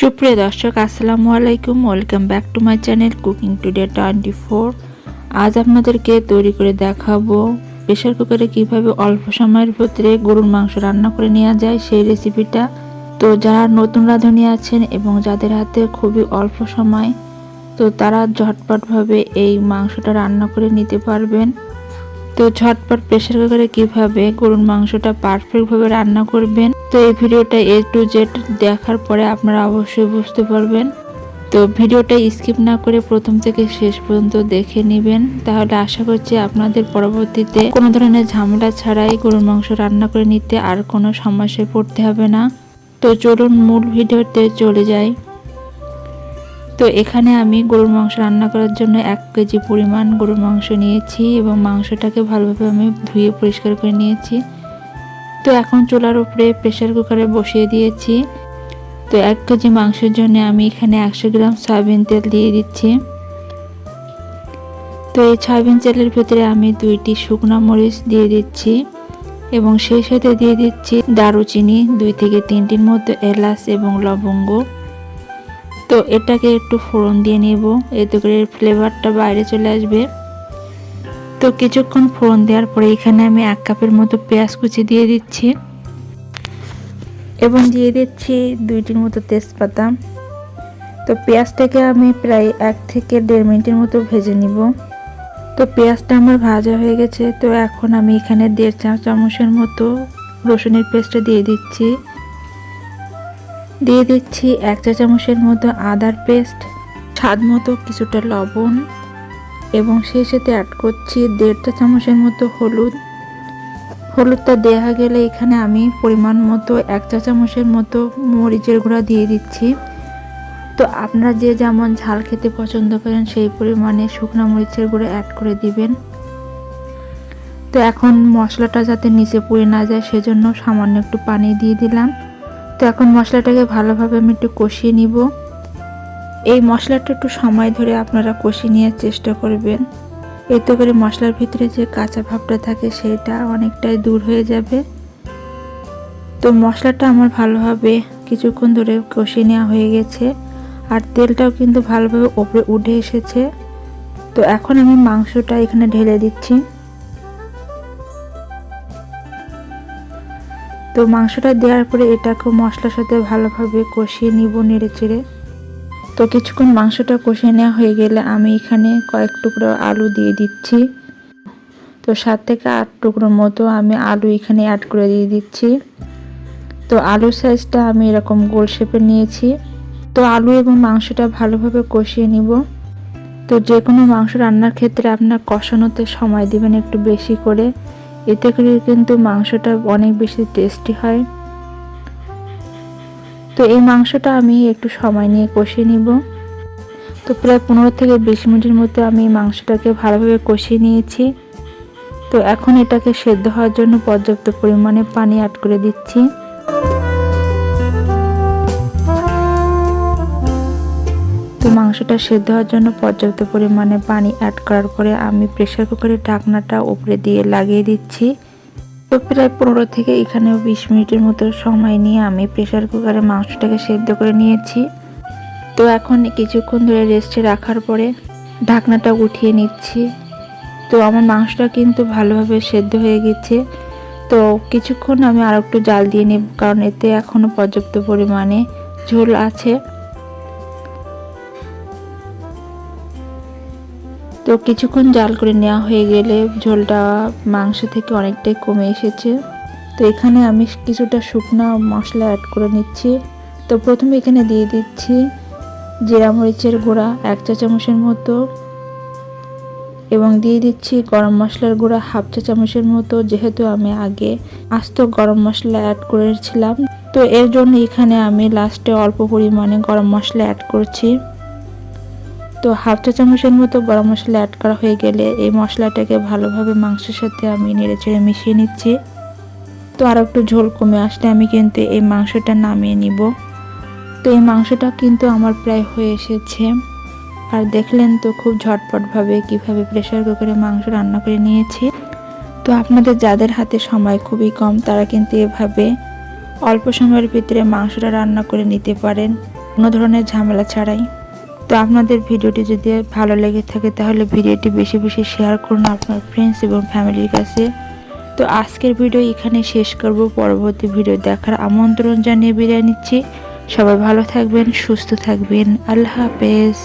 সুপ্রিয় দর্শক, আসসালামু আলাইকুম। Welcome back to my channel cooking today twenty four আজ আপনাদেরকে তৈরি করে দেখাবো প্রেশার কুকারে কীভাবে অল্প সময়ের ভিতরে গরুর মাংস রান্না করে নেওয়া যায় সেই রেসিপিটা তো যারা নতুন রাঁধুনি আছেন এবং যাদের হাতে খুবই অল্প সময়, তো তারা ঝটপটভাবে এই মাংসটা রান্না করে নিতে পারবেন। তো ঝটপট প্রেশার কুকারে কীভাবে গরুর মাংসটা পারফেক্টভাবে রান্না করবেন? তো এই ভিডিওটা এ টু জেড দেখার পরে আপনারা অবশ্যই বুঝতে পারবেন। তো ভিডিওটা স্কিপ না করে প্রথম থেকে শেষ পর্যন্ত দেখে নেবেন। তাহলে আশা করছি আপনাদের পরবর্তীতে কোনো ধরনের ঝামেলা ছাড়াই গরুর মাংস রান্না করে নিতে আর কোনো সমস্যায় পড়তে হবে না। তো চলুন মূল ভিডিওতে চলে যাই। তো এখানে আমি গরুর মাংস রান্না করার জন্য এক কেজি পরিমাণ গরুর মাংস নিয়েছি এবং মাংসটাকে ভালোভাবে আমি ধুয়ে পরিষ্কার করে নিয়েছি। তো এখন চুলার উপরে প্রেশার কুকারে বসিয়ে দিয়েছি। তো এক কেজি মাংসের জন্য আমি এখানে একশো গ্রাম সয়াবিন তেল দিয়ে দিচ্ছি। তো এই সয়াবিন তেলের ভিতরে আমি দুইটি শুকনো মরিচ দিয়ে দিচ্ছি এবং সেই সাথে দিয়ে দিচ্ছি দারুচিনি, দুই থেকে তিনটির মতো এলাচ এবং লবঙ্গ। তো এটাকে একটু ফোড়ন দিয়ে নেব, এতে করে ফ্লেভারটা বাইরে চলে আসবে। তো কিছুক্ষণ ফোড়ন দেওয়ার পরে এখানে আমি এক কাপের মতো পেঁয়াজ কুচি দিয়ে দিচ্ছি। এবং দিয়ে দিচ্ছি দুইটির মতো তেজপাতা। তো পেঁয়াজটাকে আমি প্রায় এক থেকে দেড় মিনিটের মতো ভেজে নিব। তো পেঁয়াজটা আমার ভাজা হয়ে গেছে, তো এখন আমি এখানে দেড় চা চামচের মতো রসুনের পেস্টটা দিয়ে দিচ্ছি। দিয়ে দিচ্ছি এক চা চামচের মতো আদার পেস্ট, স্বাদ মতো কিছুটা লবণ, এবং সেই সাথে অ্যাড করছি দেড় চা চামচের মতো হলুদ। হলুদটা দেওয়া গেলে এখানে আমি পরিমাণ মতো এক চা চামচের মতো মরিচের গুঁড়া দিয়ে দিচ্ছি। তো আপনারা যে যেমন ঝাল খেতে পছন্দ করেন, সেই পরিমাণে শুকনো মরিচের গুঁড়ো অ্যাড করে দিবেন। তো এখন মশলাটা যাতে নিচে পুড়ে না যায়, সেজন্য সামান্য একটু পানি দিয়ে দিলাম। তো এখন মশলাটাকে ভালোভাবে আমি একটু কষিয়ে নিব। এই মশলাটা একটু সময় ধরে আপনারা কষিয়ে নেওয়ার চেষ্টা করবেন। এতে করে মশলার ভিতরে যে কাঁচা ভাবটা থাকে সেটা অনেকটাই দূর হয়ে যাবে। তো মশলাটা আমার ভালোভাবে কিছুক্ষণ ধরে কষিয়ে নেওয়া হয়ে গেছে। আর তেলটাও কিন্তু ভালোভাবে ওপরে উঠে এসেছে। তো এখন আমি মাংসটা এখানে ঢেলে দিচ্ছি। তো মাংসটা দেওয়ার পরে এটাকে মশলার সাথে ভালোভাবে কষিয়ে নিব নেড়ে চেড়ে। তো কিছুক্ষণ মাংসটা কষিয়ে নেওয়া হয়ে গেলে আমি এখানে কয়েক টুকরো আলু দিয়ে দিচ্ছি। তো সাত থেকে আট টুকরোর মতো আমি আলু এখানে অ্যাড করে দিয়ে দিচ্ছি। তো আলুর সাইজটা আমি এরকম গোল শেপে নিয়েছি। তো আলু এবং মাংসটা ভালোভাবে কষিয়ে নিব। তো যে কোনো মাংস রান্নার ক্ষেত্রে আপনার কষানোতে সময় দিবেন একটু বেশি করে। এতে করে কিন্তু মাংসটা অনেক বেশি টেস্টি হয়। তো এই মাংসটা আমি একটু সময় নিয়ে কষিয়ে নিব। তো প্রায় পনেরো থেকে বিশ মিনিটের মধ্যে আমি মাংসটাকে ভালোভাবে কষিয়ে নিয়েছি। তো এখন এটাকে সেদ্ধ হওয়ার জন্য পর্যাপ্ত পরিমাণে পানি অ্যাড করে দিচ্ছি। তো মাংসটা সেদ্ধ হওয়ার জন্য পর্যাপ্ত পরিমাণে পানি অ্যাড করার পরে আমি প্রেশার কুকারের ঢাকনাটা উপরে দিয়ে লাগিয়ে দিচ্ছি। তো প্রায় পনেরো থেকে এখানে বিশ মিনিটের মতো সময় নিয়ে আমি প্রেশার কুকারে মাংসটাকে সেদ্ধ করে নিয়েছি। তো এখন কিছুক্ষণ ধরে রেস্টে রাখার পরে ঢাকনাটা উঠিয়ে নিচ্ছি। তো আমার মাংসটা কিন্তু ভালোভাবে সেদ্ধ হয়ে গেছে। তো কিছুক্ষণ আমি আর একটু জাল দিয়ে নেব কারণ এতে এখনও পর্যাপ্ত পরিমাণে ঝোল আছে। তো কিছুক্ষণ জাল করে নেওয়া হয়ে গেলে ঝোলটা মাংস থেকে অনেকটাই কমে এসেছে। তো এখানে আমি কিছুটা শুকনো মশলা অ্যাড করে নিচ্ছি। তো প্রথমে এখানে দিয়ে দিচ্ছি জিরা মরিচের গুঁড়া এক চা চামচের মতো এবং দিয়ে দিচ্ছি গরম মশলার গুঁড়া হাফ চা চামচের মতো, যেহেতু আমি আগে আস্ত গরম মশলা অ্যাড করেছিলাম। তো এর জন্য এখানে আমি লাস্টে অল্প পরিমাণে গরম মশলা অ্যাড করছি। তো হাফ চা চামচের মতো গরম মশলা অ্যাড করা হয়ে গেলে এই মশলাটাকে ভালোভাবে মাংসের সাথে আমি নেড়ে চেড়ে মিশিয়ে নিচ্ছি। তো আর একটু ঝোল কমে আসলে আমি কিন্তু এই মাংসটা নামিয়ে নিব। তো এই মাংসটা কিন্তু আমার প্রায় হয়ে এসেছে। আর দেখলেন তো খুব ঝটপটভাবে কীভাবে প্রেশার কুকারে মাংস রান্না করে নিয়েছি। তো আপনাদের যাদের হাতে সময় খুবই কম, তারা কিন্তু এভাবে অল্প সময়ের ভিতরে মাংসটা রান্না করে নিতে পারেন। কোনো ধরনের ঝামেলা ছাড়াই। তো আপনাদের ভিডিওটি যদি ভালো লেগে থাকে তাহলে ভিডিওটি বেশি বেশি শেয়ার করুন আপনার ফ্রেন্ডস এবং ফ্যামিলির কাছে। তো আজকের ভিডিও এখানে শেষ করব। পরবর্তী ভিডিও দেখার আমন্ত্রণ জানিয়ে বিদায় নিচ্ছি। সবাই ভালো থাকবেন, সুস্থ থাকবেন। আল্লাহ হাফেজ।